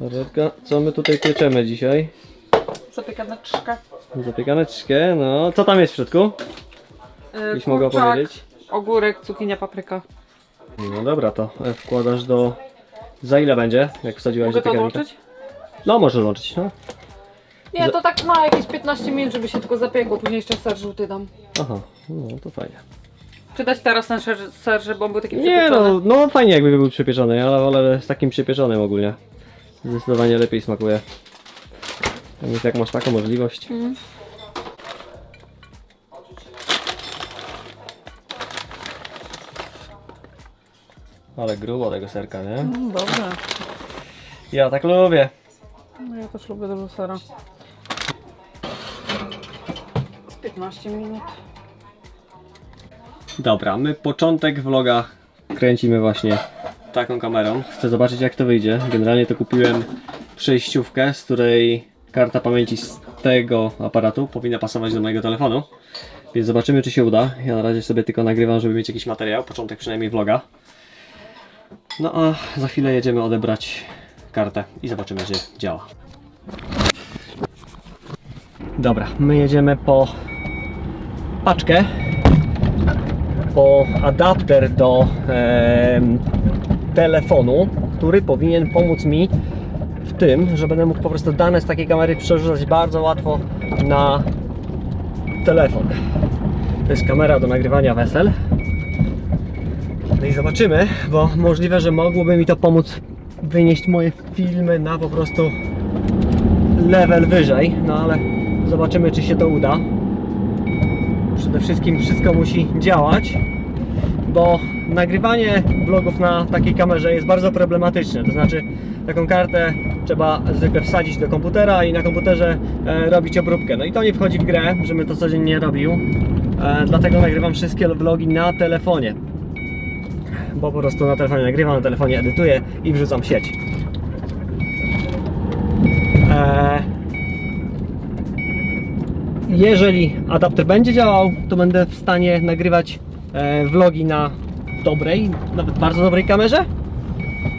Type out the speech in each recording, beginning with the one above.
Redka, co my tutaj pieczemy dzisiaj? Zapiekaneczka. Zapiekaneczkę, no. Co tam jest w środku? Yy, Byś mogła powiedzieć? Ogórek, cukinia, papryka. No dobra, to e, wkładasz do... Za ile będzie, jak wsadziłaś Mogę to zapiekankę? włączyć? No, może łączyć, no. Nie, to tak ma jakieś 15 minut, żeby się tylko zapiekło. Później jeszcze ser żółty dam. Aha, no to fajnie. Czy dać teraz ten ser, ser żeby on był taki Nie no, no fajnie jakby był przypieczony, ale wolę z takim przypieczonym ogólnie. Zdecydowanie lepiej smakuje. Więc jak masz taką możliwość. Mhm. Ale grubo tego serka, nie? Mm, Dobrze. Ja tak lubię. No ja też lubię dużo sera. Z 15 minut. Dobra, my początek vloga kręcimy właśnie taką kamerą. Chcę zobaczyć jak to wyjdzie. Generalnie to kupiłem przejściówkę, z której karta pamięci z tego aparatu powinna pasować do mojego telefonu. Więc zobaczymy czy się uda. Ja na razie sobie tylko nagrywam, żeby mieć jakiś materiał, początek przynajmniej vloga. No a za chwilę jedziemy odebrać kartę i zobaczymy czy działa. Dobra, my jedziemy po paczkę po adapter do em, telefonu, który powinien pomóc mi w tym, że będę mógł po prostu dane z takiej kamery przerzucać bardzo łatwo na telefon. To jest kamera do nagrywania wesel. No i zobaczymy, bo możliwe, że mogłoby mi to pomóc wynieść moje filmy na po prostu level wyżej, no ale zobaczymy, czy się to uda przede wszystkim wszystko musi działać, bo nagrywanie vlogów na takiej kamerze jest bardzo problematyczne. To znaczy, taką kartę trzeba zwykle wsadzić do komputera i na komputerze e, robić obróbkę. No i to nie wchodzi w grę, żebym to codziennie robił. E, dlatego nagrywam wszystkie vlogi na telefonie. Bo po prostu na telefonie nagrywam, na telefonie edytuję i wrzucam sieć. E, jeżeli adapter będzie działał, to będę w stanie nagrywać vlogi na dobrej, nawet bardzo dobrej kamerze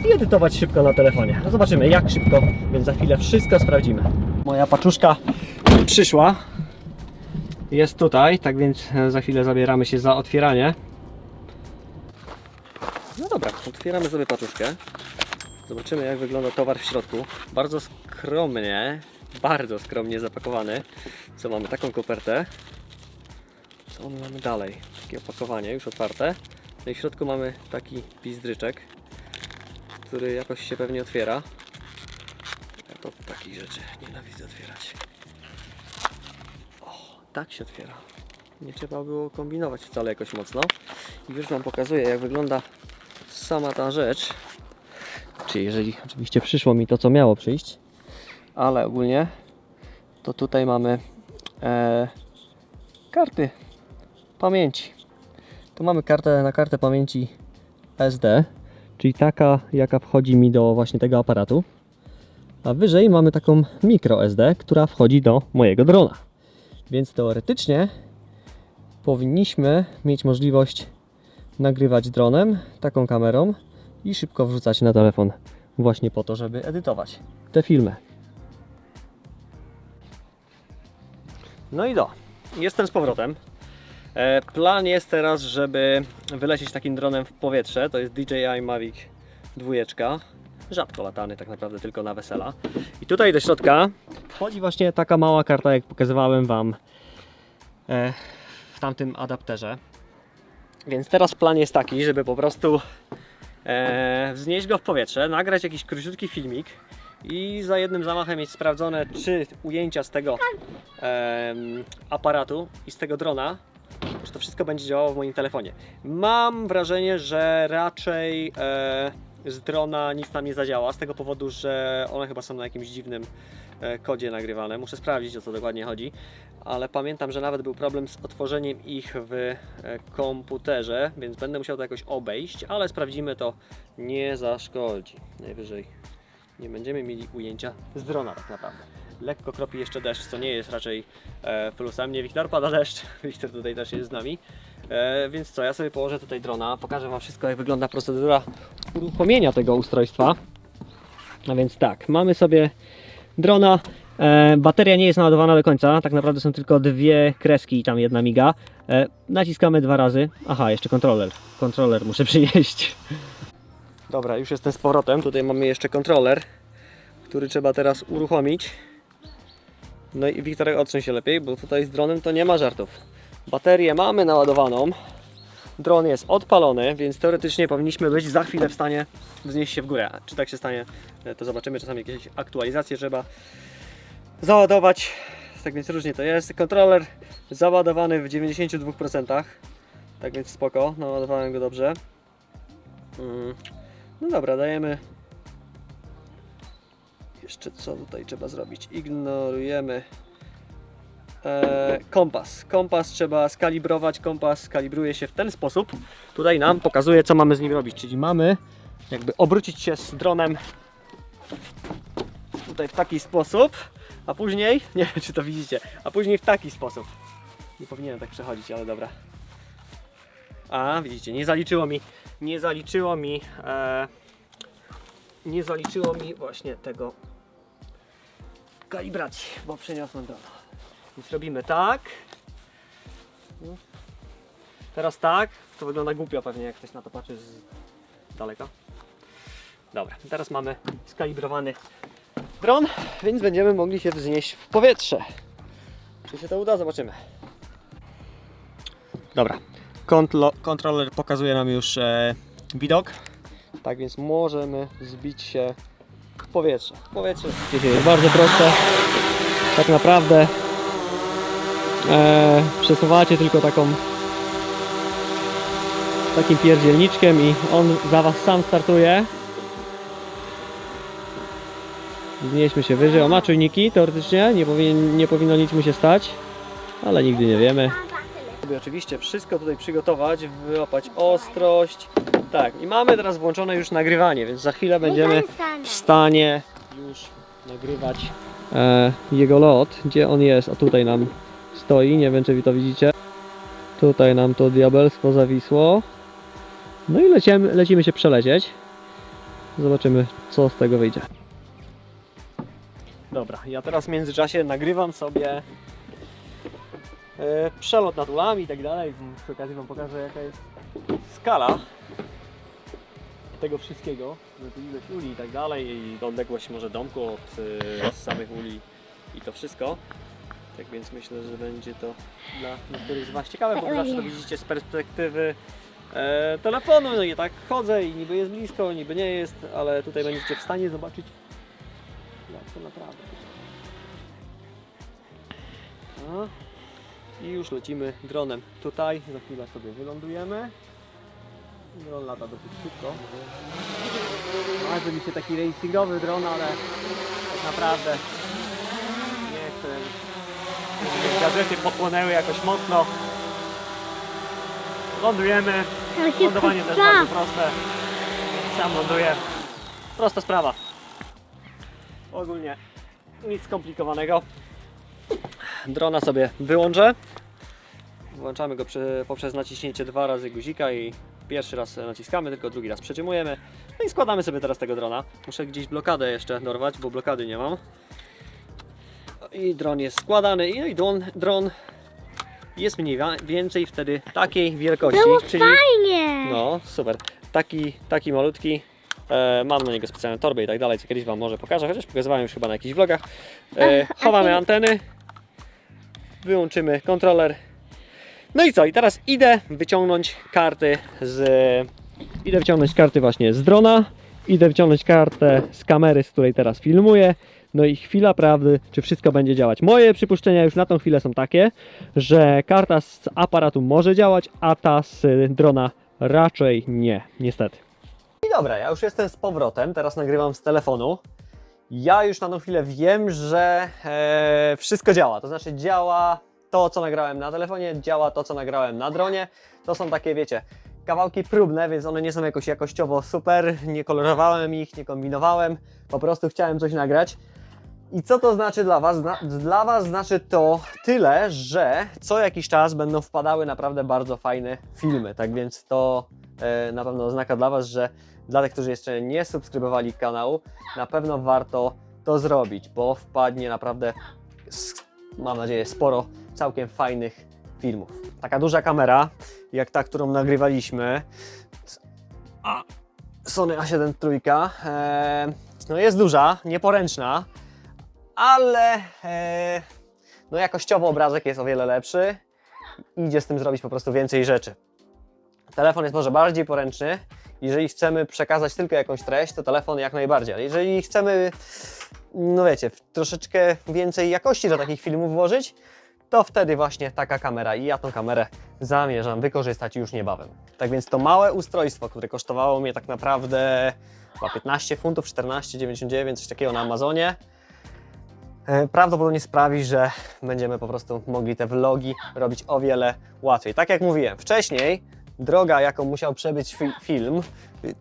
i edytować szybko na telefonie. No zobaczymy jak szybko, więc za chwilę wszystko sprawdzimy. Moja paczuszka przyszła. Jest tutaj, tak więc e, za chwilę zabieramy się za otwieranie. No dobra, otwieramy sobie paczuszkę. Zobaczymy jak wygląda towar w środku. Bardzo skromnie, bardzo skromnie zapakowany. Co mamy? Taką kopertę. Co my mamy dalej? Takie opakowanie już otwarte. No i w środku mamy taki pizdryczek, który jakoś się pewnie otwiera. Ja to takich rzeczy nienawidzę otwierać. O, tak się otwiera. Nie trzeba było kombinować wcale jakoś mocno. I już Wam pokazuję jak wygląda sama ta rzecz. Czy jeżeli oczywiście przyszło mi to, co miało przyjść. Ale ogólnie to tutaj mamy e, karty pamięci. Tu mamy kartę na kartę pamięci SD, czyli taka jaka wchodzi mi do właśnie tego aparatu. A wyżej mamy taką micro SD, która wchodzi do mojego drona. Więc teoretycznie powinniśmy mieć możliwość nagrywać dronem, taką kamerą i szybko wrzucać na telefon właśnie po to, żeby edytować te filmy. No i do. Jestem z powrotem. E, Plan jest teraz, żeby wylecieć takim dronem w powietrze. To jest DJI Mavic 2. Rzadko latany tak naprawdę tylko na wesela. I tutaj do środka wchodzi właśnie taka mała karta, jak pokazywałem Wam e, w tamtym adapterze. Więc teraz plan jest taki, żeby po prostu e, wznieść go w powietrze, nagrać jakiś króciutki filmik i za jednym zamachem mieć sprawdzone, czy ujęcia z tego aparatu i z tego drona, czy to wszystko będzie działało w moim telefonie. Mam wrażenie, że raczej e, z drona nic nam nie zadziała, z tego powodu, że one chyba są na jakimś dziwnym e, kodzie nagrywane. Muszę sprawdzić o co dokładnie chodzi, ale pamiętam, że nawet był problem z otworzeniem ich w e, komputerze, więc będę musiał to jakoś obejść, ale sprawdzimy to, nie zaszkodzi. Najwyżej nie będziemy mieli ujęcia z drona tak naprawdę. Lekko kropi jeszcze deszcz, co nie jest raczej e, plusem. Nie Wiktor, pada deszcz. Wiktor tutaj też jest z nami. E, więc co, ja sobie położę tutaj drona, pokażę Wam wszystko jak wygląda procedura uruchomienia tego ustrojstwa. A więc tak, mamy sobie drona. E, bateria nie jest naładowana do końca, tak naprawdę są tylko dwie kreski i tam jedna miga. Naciskamy dwa razy. Aha, jeszcze kontroler. Kontroler muszę przynieść. Dobra, już jestem z powrotem. Tutaj mamy jeszcze kontroler, który trzeba teraz uruchomić. No i Wiktorek odsuń się lepiej, bo tutaj z dronem to nie ma żartów. Baterię mamy naładowaną. Dron jest odpalony, więc teoretycznie powinniśmy być za chwilę w stanie wznieść się w górę. Czy tak się stanie, e, to zobaczymy. Czasami jakieś aktualizacje trzeba załadować. Tak więc różnie to jest. Kontroler załadowany w 92%. Tak więc spoko, naładowałem go dobrze. Mm. No dobra, dajemy. Jeszcze co tutaj trzeba zrobić? Ignorujemy. E, kompas. Kompas trzeba skalibrować. Kompas kalibruje się w ten sposób. Tutaj nam pokazuje, co mamy z nim robić. Czyli mamy jakby obrócić się z dronem tutaj w taki sposób, a później, nie wiem czy to widzicie, a później w taki sposób. Nie powinienem tak przechodzić, ale dobra. A, widzicie, nie zaliczyło mi, nie zaliczyło mi, e, nie zaliczyło mi właśnie tego kalibracji, bo przeniosłem drona. Więc robimy tak. Teraz tak. To wygląda głupio pewnie, jak ktoś na to patrzy z daleka. Dobra, teraz mamy skalibrowany dron, więc będziemy mogli się wznieść w powietrze. Czy się to uda? Zobaczymy. Dobra, Kontro kontroler pokazuje nam już e, widok. Tak więc możemy zbić się powietrze. Powietrze jest bardzo proste. Tak naprawdę e, przesuwacie tylko taką takim pierdzielniczkiem i on za Was sam startuje. Znieśmy się wyżej. O, ma czujniki teoretycznie, nie, powinien, nie powinno nic mu się stać, ale nigdy nie wiemy. Sobie oczywiście wszystko tutaj przygotować, wyłapać ostrość. Tak, i mamy teraz włączone już nagrywanie, więc za chwilę będziemy w stanie już nagrywać e, jego lot, gdzie on jest, a tutaj nam stoi, nie wiem czy wy to widzicie. Tutaj nam to diabelstwo zawisło. No i lecimy, lecimy się przelecieć. Zobaczymy co z tego wyjdzie. Dobra, ja teraz w międzyczasie nagrywam sobie przelot nad ulami i tak dalej. Przy okazji Wam pokażę jaka jest skala tego wszystkiego, ilość uli i tak dalej i odległość może domku od e, samych uli i to wszystko. Tak więc myślę, że będzie to dla niektórych z Was ciekawe, bo zawsze to widzicie z perspektywy e, telefonu. No i tak chodzę i niby jest blisko, niby nie jest, ale tutaj będziecie w stanie zobaczyć jak to naprawdę. No. I już lecimy dronem tutaj. Za chwilę sobie wylądujemy. Dron lata dosyć szybko. Marzy mi się taki racingowy dron, ale tak naprawdę nie chcę. Gadżety pochłonęły jakoś mocno. Lądujemy. Lądowanie też bardzo proste. Sam ląduję. Prosta sprawa. Ogólnie nic skomplikowanego. Drona sobie wyłączę. Włączamy go przy, poprzez naciśnięcie dwa razy guzika i pierwszy raz naciskamy, tylko drugi raz przytrzymujemy. No i składamy sobie teraz tego drona. Muszę gdzieś blokadę jeszcze dorwać, bo blokady nie mam. I dron jest składany i, no i dron, dron jest mniej więcej wtedy takiej wielkości. czyli Fajnie! no, super. Taki, taki malutki. E, mam na niego specjalne torby i tak dalej, co kiedyś Wam może pokażę, chociaż pokazywałem już chyba na jakichś vlogach. E, chowamy anteny, wyłączymy kontroler. No i co? I teraz idę wyciągnąć karty z... Idę wyciągnąć karty właśnie z drona, idę wyciągnąć kartę z kamery, z której teraz filmuję. No i chwila prawdy, czy wszystko będzie działać. Moje przypuszczenia już na tą chwilę są takie, że karta z aparatu może działać, a ta z drona raczej nie, niestety. I dobra, ja już jestem z powrotem, teraz nagrywam z telefonu. Ja już na tą chwilę wiem, że e, wszystko działa, to znaczy działa to, co nagrałem na telefonie, działa to, co nagrałem na dronie. To są takie, wiecie, kawałki próbne, więc one nie są jakoś jakościowo super, nie kolorowałem ich, nie kombinowałem, po prostu chciałem coś nagrać. I co to znaczy dla Was? Dla Was znaczy to tyle, że co jakiś czas będą wpadały naprawdę bardzo fajne filmy. Tak więc to e, na pewno oznaka dla Was, że dla tych, którzy jeszcze nie subskrybowali kanału, na pewno warto to zrobić, bo wpadnie naprawdę, mam nadzieję, sporo całkiem fajnych filmów. Taka duża kamera, jak ta, którą nagrywaliśmy. Sony A7 trójka. E, no jest duża, nieporęczna, ale e, no jakościowo obrazek jest o wiele lepszy. Idzie z tym zrobić po prostu więcej rzeczy. Telefon jest może bardziej poręczny. Jeżeli chcemy przekazać tylko jakąś treść, to telefon jak najbardziej. Ale jeżeli chcemy, no wiecie, troszeczkę więcej jakości do takich filmów włożyć, to wtedy właśnie taka kamera i ja tą kamerę zamierzam wykorzystać już niebawem. Tak więc to małe ustrojstwo, które kosztowało mnie tak naprawdę chyba 15 funtów, 14,99, coś takiego na Amazonie, prawdopodobnie sprawi, że będziemy po prostu mogli te vlogi robić o wiele łatwiej. Tak jak mówiłem wcześniej, droga, jaką musiał przebyć fi- film,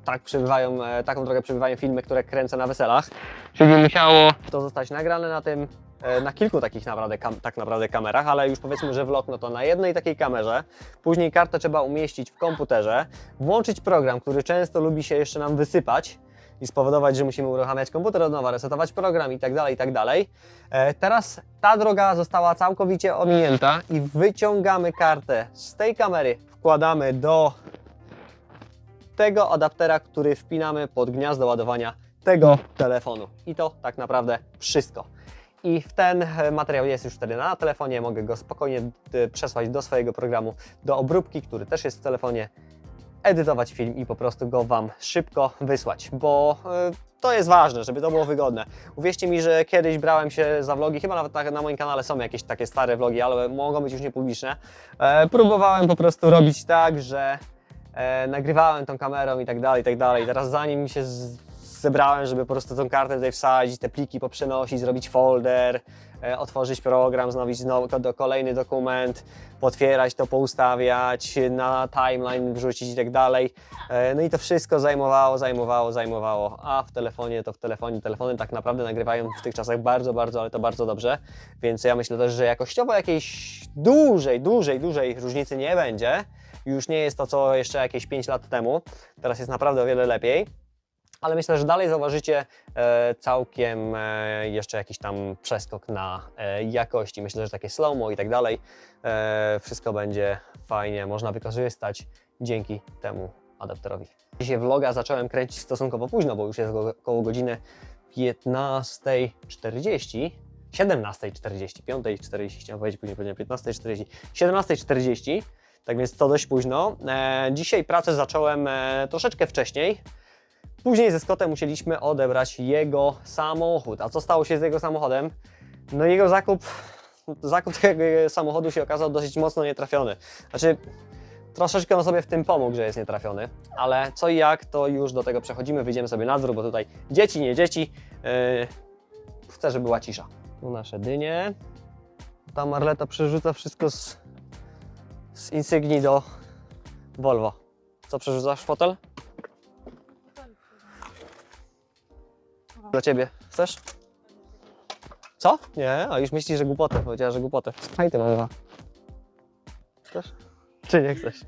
tak przebywają, e, taką drogę przebywają filmy, które kręcę na weselach, czyli musiało to zostać nagrane na tym, e, na kilku takich naprawdę, tak naprawdę kamerach, ale już powiedzmy, że vlog, no to na jednej takiej kamerze, później kartę trzeba umieścić w komputerze, włączyć program, który często lubi się jeszcze nam wysypać, i spowodować, że musimy uruchamiać komputer od nowa, resetować program i tak dalej, i tak. E, Teraz ta droga została całkowicie ominięta i wyciągamy kartę z tej kamery, wkładamy do tego adaptera, który wpinamy pod gniazdo ładowania tego telefonu. I to tak naprawdę wszystko. I w ten e, materiał jest już wtedy na telefonie, mogę go spokojnie e, przesłać do swojego programu do obróbki, który też jest w telefonie, edytować film i po prostu go Wam szybko wysłać, bo e, to jest ważne, żeby to było wygodne. Uwierzcie mi, że kiedyś brałem się za vlogi, chyba nawet tak na moim kanale są jakieś takie stare vlogi, ale mogą być już niepubliczne. E, próbowałem po prostu robić tak, że e, nagrywałem tą kamerą i tak dalej, i tak dalej. Teraz zanim mi się zebrałem, żeby po prostu tą kartę tutaj wsadzić, te pliki poprzenosić, zrobić folder, e, otworzyć program, znowić znowu do kolejny dokument, potwierać to, poustawiać, na timeline wrzucić i tak dalej. E, No i to wszystko zajmowało, zajmowało, zajmowało, a w telefonie to w telefonie. Telefony tak naprawdę nagrywają w tych czasach bardzo, bardzo, ale to bardzo dobrze, więc ja myślę też, że jakościowo jakiejś dużej, dużej, dużej różnicy nie będzie. Już nie jest to, co jeszcze jakieś 5 lat temu. Teraz jest naprawdę o wiele lepiej. Ale myślę, że dalej zauważycie e, całkiem e, jeszcze jakiś tam przeskok na e, jakości. Myślę, że takie slow-mo i tak dalej. Wszystko będzie fajnie, można wykorzystać dzięki temu adapterowi. Dzisiaj vloga zacząłem kręcić stosunkowo późno, bo już jest około godziny 15.40. 17.40, 5.40, chciałem powiedzieć później, powiedziałem 15.40, 17.40, tak więc to dość późno. E, dzisiaj pracę zacząłem e, troszeczkę wcześniej. Później ze Scottem musieliśmy odebrać jego samochód. A co stało się z jego samochodem? No jego zakup, zakup tego samochodu się okazał dosyć mocno nietrafiony. Znaczy, troszeczkę on sobie w tym pomógł, że jest nietrafiony, ale co i jak, to już do tego przechodzimy, wyjdziemy sobie na dwór, bo tutaj dzieci, nie dzieci. Yy, chcę, żeby była cisza. Tu nasze dynie. Ta Marleta przerzuca wszystko z, z Insigni do Volvo. Co przerzucasz, fotel? Dla ciebie. Chcesz? Co? Nie, a już myślisz, że głupotę. Powiedziała, że głupotę. Fajnie mamy dwa. Chcesz? Czy nie chcesz?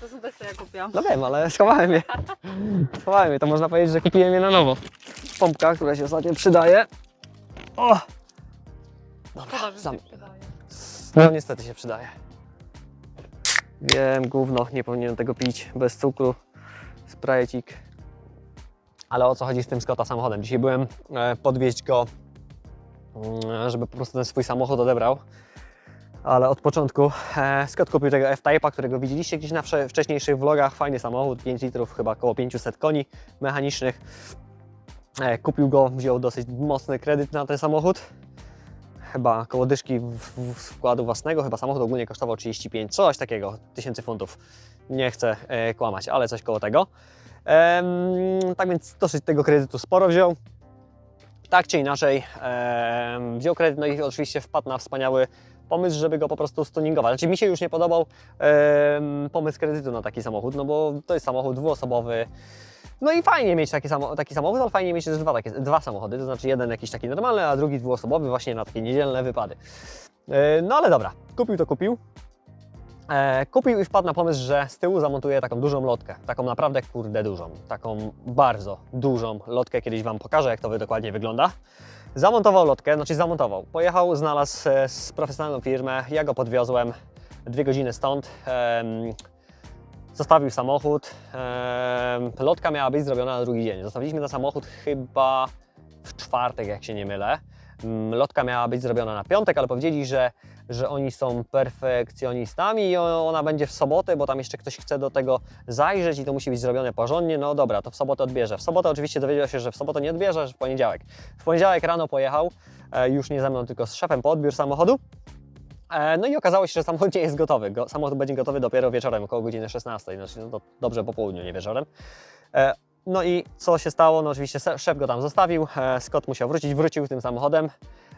To sobie co ja kupiłam. No wiem, ale schowałem je. Schowałem je, to można powiedzieć, że kupiłem je na nowo. Pompka, która się ostatnio przydaje. O! Dobra, sam. No niestety się przydaje. Wiem, gówno, nie powinienem tego pić bez cukru. Sprajecik. Ale o co chodzi z tym Scotta samochodem? Dzisiaj byłem e, podwieźć go, mm, żeby po prostu ten swój samochód odebrał. Ale od początku e, Scott kupił tego F-Type'a, którego widzieliście gdzieś na wcze- wcześniejszych vlogach. Fajny samochód, 5 litrów, chyba około 500 koni mechanicznych. E, kupił go, wziął dosyć mocny kredyt na ten samochód chyba koło dyszki wkładu własnego, chyba samochód ogólnie kosztował 35, coś takiego, tysięcy funtów. Nie chcę kłamać, ale coś koło tego. Tak więc dosyć tego kredytu sporo wziął. Tak czy inaczej, wziął kredyt, no i oczywiście wpadł na wspaniały pomysł, żeby go po prostu stuningować. Znaczy mi się już nie podobał pomysł kredytu na taki samochód, no bo to jest samochód dwuosobowy, No i fajnie mieć taki, samo, taki samochód, ale fajnie mieć też dwa, takie, dwa samochody, to znaczy jeden jakiś taki normalny, a drugi dwuosobowy właśnie na takie niedzielne wypady. E, No ale dobra, kupił to kupił. E, kupił i wpadł na pomysł, że z tyłu zamontuje taką dużą lotkę. Taką naprawdę kurde dużą. Taką bardzo dużą lotkę. Kiedyś Wam pokażę, jak to dokładnie wygląda. Zamontował lotkę, znaczy zamontował. Pojechał, znalazł e, z profesjonalną firmę, ja go podwiozłem dwie godziny stąd. Em, Zostawił samochód. em, Lotka miała być zrobiona na drugi dzień. Zostawiliśmy ten samochód chyba w czwartek, jak się nie mylę. Mm, Lotka miała być zrobiona na piątek, ale powiedzieli, że, że oni są perfekcjonistami i ona będzie w sobotę, bo tam jeszcze ktoś chce do tego zajrzeć i to musi być zrobione porządnie. No dobra, to w sobotę odbierze. W sobotę oczywiście dowiedział się, że w sobotę nie odbierze, że w poniedziałek. W poniedziałek rano pojechał, e, już nie ze mną, tylko z szefem po odbiór samochodu. E, No i okazało się, że samochód nie jest gotowy. Go, samochód będzie gotowy dopiero wieczorem, około godziny 16. Znaczy, no to dobrze po południu, nie wieczorem. E, No i co się stało? No oczywiście szef go tam zostawił, Scott musiał wrócić, wrócił tym samochodem.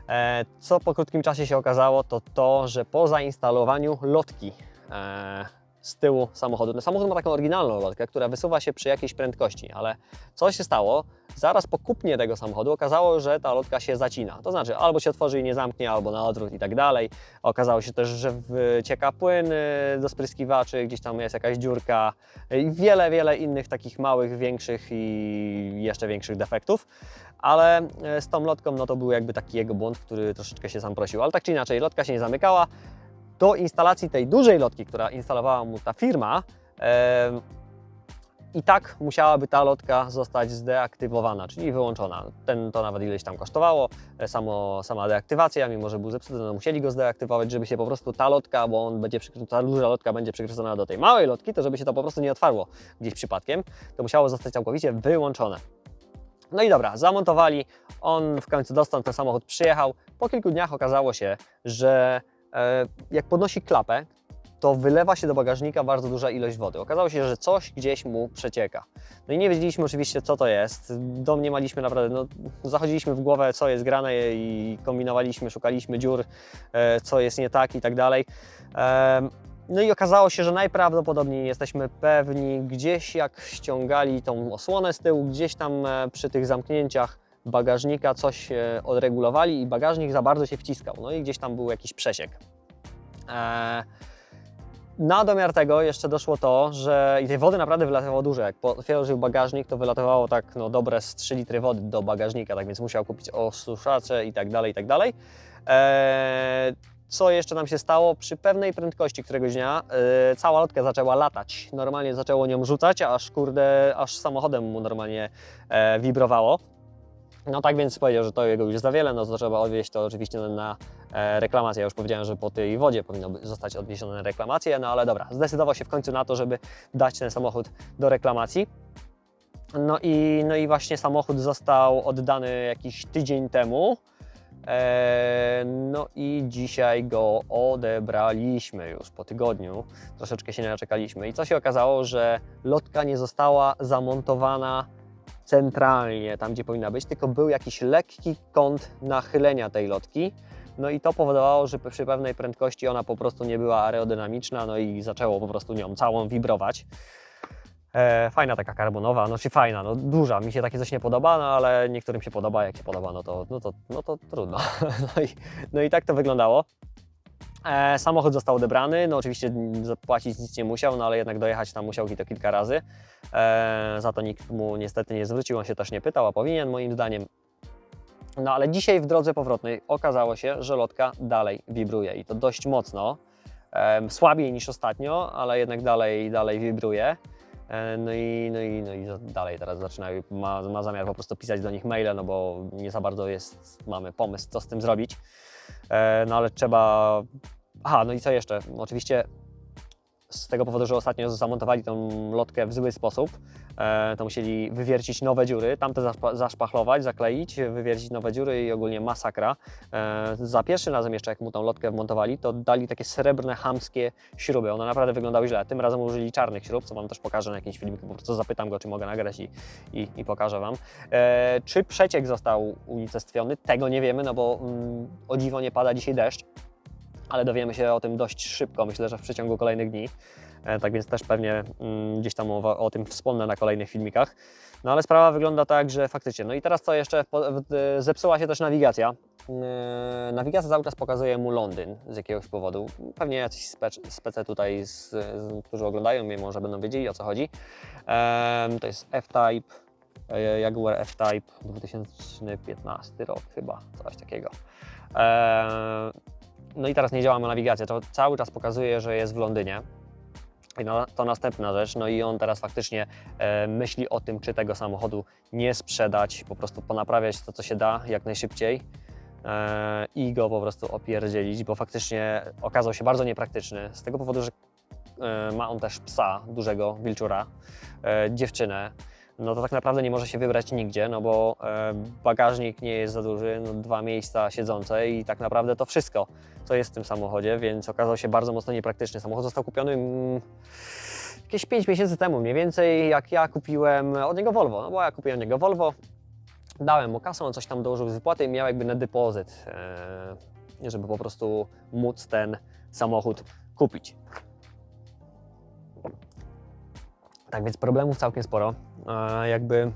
E, Co po krótkim czasie się okazało, to to, że po zainstalowaniu lotki e, z tyłu samochodu, ten samochód ma taką oryginalną lotkę, która wysuwa się przy jakiejś prędkości, ale co się stało? Zaraz po kupnie tego samochodu okazało, że ta lotka się zacina. To znaczy albo się otworzy i nie zamknie, albo na odwrót i tak dalej. Okazało się też, że wycieka płyn y, do spryskiwaczy, gdzieś tam jest jakaś dziurka i wiele, wiele innych takich małych, większych i jeszcze większych defektów. Ale y, z tą lotką no to był jakby taki jego błąd, który troszeczkę się sam prosił. Ale tak czy inaczej, lotka się nie zamykała. Do instalacji tej dużej lotki, która instalowała mu ta firma, em, i tak musiałaby ta lotka zostać zdeaktywowana, czyli wyłączona. Ten to nawet ileś tam kosztowało, e, samo, sama deaktywacja, mimo że był zepsuty, no musieli go zdeaktywować, żeby się po prostu ta lotka, bo on będzie ta duża lotka będzie przykręcona do tej małej lotki, to żeby się to po prostu nie otwarło gdzieś przypadkiem, to musiało zostać całkowicie wyłączone. No i dobra, zamontowali, on w końcu dostał ten samochód, przyjechał. Po kilku dniach okazało się, że e, jak podnosi klapę, to wylewa się do bagażnika bardzo duża ilość wody. Okazało się, że coś gdzieś mu przecieka. No i nie wiedzieliśmy oczywiście, co to jest. Domniemaliśmy naprawdę, no, zachodziliśmy w głowę, co jest grane i kombinowaliśmy, szukaliśmy dziur, e, co jest nie tak i tak dalej. Em, No i okazało się, że najprawdopodobniej jesteśmy pewni, gdzieś jak ściągali tą osłonę z tyłu, gdzieś tam e, przy tych zamknięciach bagażnika coś e, odregulowali i bagażnik za bardzo się wciskał. No i gdzieś tam był jakiś przesiek. E, na domiar tego jeszcze doszło to, że i tej wody naprawdę wylatywało dużo. Jak otworzył bagażnik, to wylatywało tak no, dobre z 3 litry wody do bagażnika, tak więc musiał kupić osuszacze i tak dalej, i tak dalej. Eee, co jeszcze nam się stało? Przy pewnej prędkości któregoś dnia e, cała lotka zaczęła latać. Normalnie zaczęło nią rzucać, aż kurde, aż samochodem mu normalnie e, wibrowało. No tak więc powiedział, że to jego już za wiele, no to trzeba odwieźć to oczywiście na, e, reklamację. Ja już powiedziałem, że po tej wodzie powinno zostać odniesione na reklamację, no ale dobra, zdecydował się w końcu na to, żeby dać ten samochód do reklamacji. No i, no i właśnie samochód został oddany jakiś tydzień temu. E, no i dzisiaj go odebraliśmy już po tygodniu. Troszeczkę się naczekaliśmy. I co się okazało, że lotka nie została zamontowana centralnie, tam gdzie powinna być, tylko był jakiś lekki kąt nachylenia tej lotki. No i to powodowało, że przy pewnej prędkości ona po prostu nie była aerodynamiczna, no i zaczęło po prostu nią całą wibrować. E, fajna taka karbonowa, no czy fajna, no duża, mi się takie coś nie podoba, no ale niektórym się podoba, jak się podoba, no to, no to, no to trudno. No i, no i tak to wyglądało. E, samochód został odebrany, no oczywiście zapłacić nic nie musiał, no ale jednak dojechać tam musiał i to kilka razy. E, za to nikt mu niestety nie zwrócił, on się też nie pytał, a powinien moim zdaniem. No ale dzisiaj w drodze powrotnej okazało się, że lotka dalej wibruje i to dość mocno. Słabiej niż ostatnio, ale jednak dalej, dalej wibruje. E, No i, no, i, no i dalej teraz zaczynają, ma, ma zamiar po prostu pisać do nich maile, no bo nie za bardzo jest, mamy pomysł, co z tym zrobić. E, No ale trzeba. Aha, no i co jeszcze? Oczywiście z tego powodu, że ostatnio zamontowali tą lotkę w zły sposób, e, to musieli wywiercić nowe dziury, tamte zaszpa- zaszpachlować, zakleić, wywiercić nowe dziury i ogólnie masakra. E, za pierwszym razem jeszcze jak mu tą lotkę wmontowali, to dali takie srebrne, chamskie śruby. One naprawdę wyglądały źle. Tym razem użyli czarnych śrub, co Wam też pokażę na jakimś filmiku. Po prostu zapytam go, czy mogę nagrać i, i, i pokażę Wam. E, czy przeciek został unicestwiony? Tego nie wiemy, no bo mm, o dziwo nie pada dzisiaj deszcz. Ale dowiemy się o tym dość szybko, myślę, że w przeciągu kolejnych dni. E, Tak więc też pewnie mm, gdzieś tam o, o tym wspomnę na kolejnych filmikach. No ale sprawa wygląda tak, że faktycznie. No i teraz co jeszcze? E, zepsuła się też nawigacja. E, Nawigacja cały czas pokazuje mu Londyn z jakiegoś powodu. Pewnie jacyś spec, spece tutaj, z, z, którzy oglądają mnie, może będą wiedzieli o co chodzi. Em, to jest F-Type, e, Jaguar F-Type 2015 rok chyba, coś takiego. No i teraz nie działa mu nawigacja, to cały czas pokazuje, że jest w Londynie. I no, to następna rzecz, no i on teraz faktycznie e, myśli o tym, czy tego samochodu nie sprzedać, po prostu ponaprawiać to, co się da jak najszybciej e, i go po prostu opierdzielić, bo faktycznie okazał się bardzo niepraktyczny. Z tego powodu, że e, ma on też psa, dużego wilczura, e, dziewczynę, no to tak naprawdę nie może się wybrać nigdzie, no bo e, bagażnik nie jest za duży, no dwa miejsca siedzące i tak naprawdę to wszystko, co jest w tym samochodzie, więc okazał się bardzo mocno niepraktyczny. Samochód został kupiony mm, jakieś 5 miesięcy temu, mniej więcej jak ja kupiłem od niego Volvo, no bo ja kupiłem od niego Volvo, dałem mu kasę, on coś tam dołożył z wypłaty i miał jakby na depozyt, e, żeby po prostu móc ten samochód kupić. Tak więc problemów całkiem sporo. E, jakby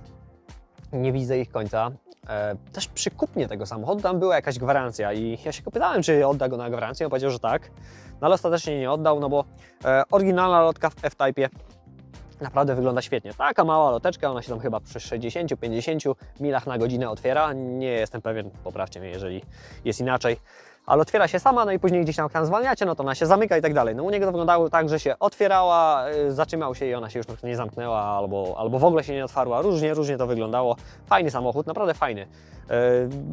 nie widzę ich końca. E, też przy kupnie tego samochodu tam była jakaś gwarancja i ja się go pytałem, czy odda go na gwarancję. On powiedział, że tak, no ale ostatecznie nie oddał, no bo e, oryginalna lotka w F-Type naprawdę wygląda świetnie. Taka mała loteczka, ona się tam chyba przy 60-50 milach na godzinę otwiera. Nie jestem pewien, poprawcie mnie, jeżeli jest inaczej. Ale otwiera się sama, no i później gdzieś tam, jak zwalniacie, no to ona się zamyka i tak dalej. No u niego to wyglądało tak, że się otwierała, y, zatrzymał się i ona się już nie zamknęła, albo, albo w ogóle się nie otwarła. Różnie, różnie to wyglądało. Fajny samochód, naprawdę fajny. Y,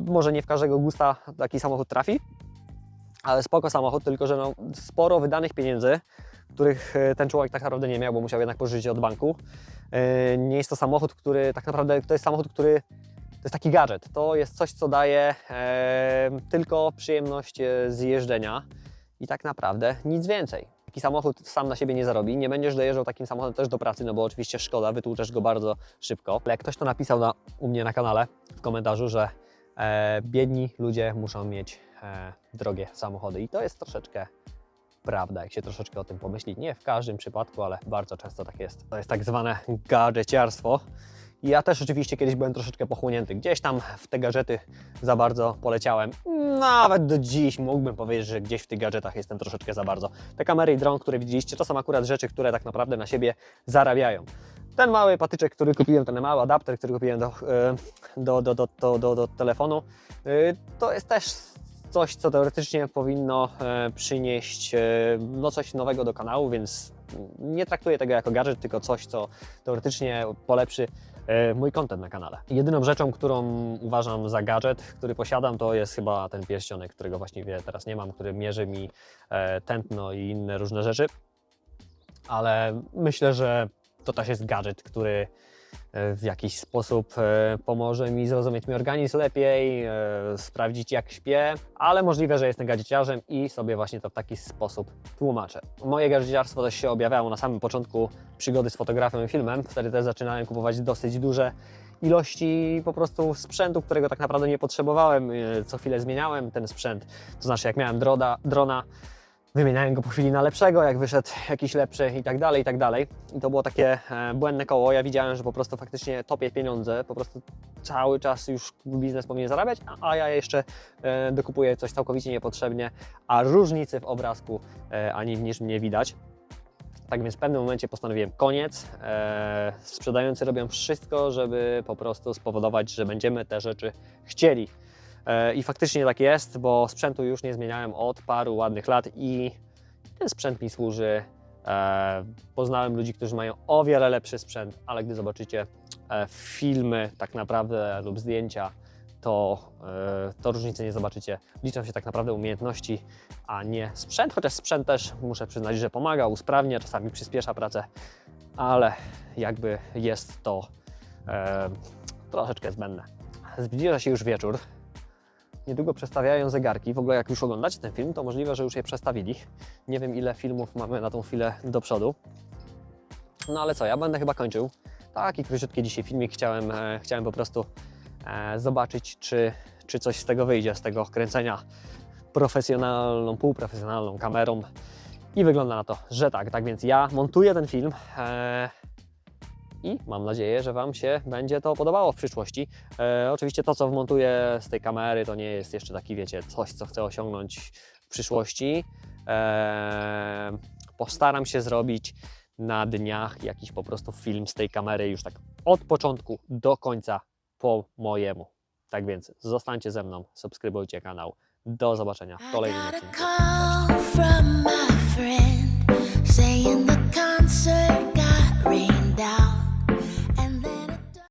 może nie w każdego gusta taki samochód trafi, ale spoko samochód, tylko że no, sporo wydanych pieniędzy, których e, ten człowiek tak naprawdę nie miał, bo musiał jednak pożyczyć od banku. E, Nie jest to samochód, który tak naprawdę to jest samochód, który to jest taki gadżet. To jest coś, co daje e, tylko przyjemność z jeżdżenia i tak naprawdę nic więcej. Taki samochód sam na siebie nie zarobi. Nie będziesz dojeżdżał takim samochodem też do pracy, no bo oczywiście szkoda, wytłuczesz go bardzo szybko. Ale ktoś to napisał na, u mnie na kanale w komentarzu, że e, biedni ludzie muszą mieć e, drogie samochody i to jest troszeczkę prawda, jak się troszeczkę o tym pomyśli. Nie w każdym przypadku, ale bardzo często tak jest. To jest tak zwane gadżeciarstwo. Ja też oczywiście kiedyś byłem troszeczkę pochłonięty. Gdzieś tam w te gadżety za bardzo poleciałem. Nawet do dziś mógłbym powiedzieć, że gdzieś w tych gadżetach jestem troszeczkę za bardzo. Te kamery i dron, które widzieliście, to są akurat rzeczy, które tak naprawdę na siebie zarabiają. Ten mały patyczek, który kupiłem, ten mały adapter, który kupiłem do, e, do, do, do, do, do, do telefonu, e, to jest też coś, co teoretycznie powinno e, przynieść e, no coś nowego do kanału, więc nie traktuję tego jako gadżet, tylko coś, co teoretycznie polepszy e, mój content na kanale. Jedyną rzeczą, którą uważam za gadżet, który posiadam, to jest chyba ten pierścionek, którego właściwie teraz nie mam, który mierzy mi tętno i inne różne rzeczy, ale myślę, że to też jest gadżet, który w jakiś sposób e, pomoże mi zrozumieć mój organizm lepiej, e, sprawdzić jak śpię, ale możliwe, że jestem gadżeciarzem i sobie właśnie to w taki sposób tłumaczę. Moje gadżeciarstwo też się objawiało na samym początku przygody z fotografią i filmem. Wtedy też zaczynałem kupować dosyć duże ilości po prostu sprzętu, którego tak naprawdę nie potrzebowałem. E, Co chwilę zmieniałem ten sprzęt. To znaczy, jak miałem droda, drona, wymieniałem go po chwili na lepszego, jak wyszedł jakiś lepszy i tak dalej, i tak dalej. I to było takie e, błędne koło. Ja widziałem, że po prostu faktycznie topię pieniądze, po prostu cały czas już biznes powinien zarabiać, a- ja jeszcze e, dokupuję coś całkowicie niepotrzebnie, a różnicy w obrazku e, ani w niczym nie widać. Tak więc w pewnym momencie postanowiłem koniec. E, sprzedający robią wszystko, żeby po prostu spowodować, że będziemy te rzeczy chcieli. E, I faktycznie tak jest, bo sprzętu już nie zmieniałem od paru ładnych lat i ten sprzęt mi służy. E, Poznałem ludzi, którzy mają o wiele lepszy sprzęt, ale gdy zobaczycie e, filmy tak naprawdę lub zdjęcia, to, to różnicy nie zobaczycie. Liczą się tak naprawdę umiejętności, a nie sprzęt, chociaż sprzęt też muszę przyznać, że pomaga, usprawnia, czasami przyspiesza pracę, ale jakby jest to e, troszeczkę zbędne. Zbliża się już wieczór. Niedługo przestawiają zegarki. W ogóle jak już oglądacie ten film, to możliwe, że już je przestawili. Nie wiem ile filmów mamy na tą chwilę do przodu. No ale co, ja będę chyba kończył. Taki króciutki dzisiaj filmik. Chciałem, e, chciałem po prostu e, zobaczyć, czy, czy coś z tego wyjdzie, z tego kręcenia profesjonalną, półprofesjonalną kamerą i wygląda na to, że tak. Tak więc ja montuję ten film e, i mam nadzieję, że Wam się będzie to podobało w przyszłości. E, oczywiście to, co wmontuję z tej kamery, to nie jest jeszcze taki, wiecie, coś, co chcę osiągnąć w przyszłości. E, postaram się zrobić na dniach jakiś po prostu film z tej kamery już tak od początku do końca po mojemu. Tak więc zostańcie ze mną, subskrybujcie kanał. Do zobaczenia w kolejnym odcinku.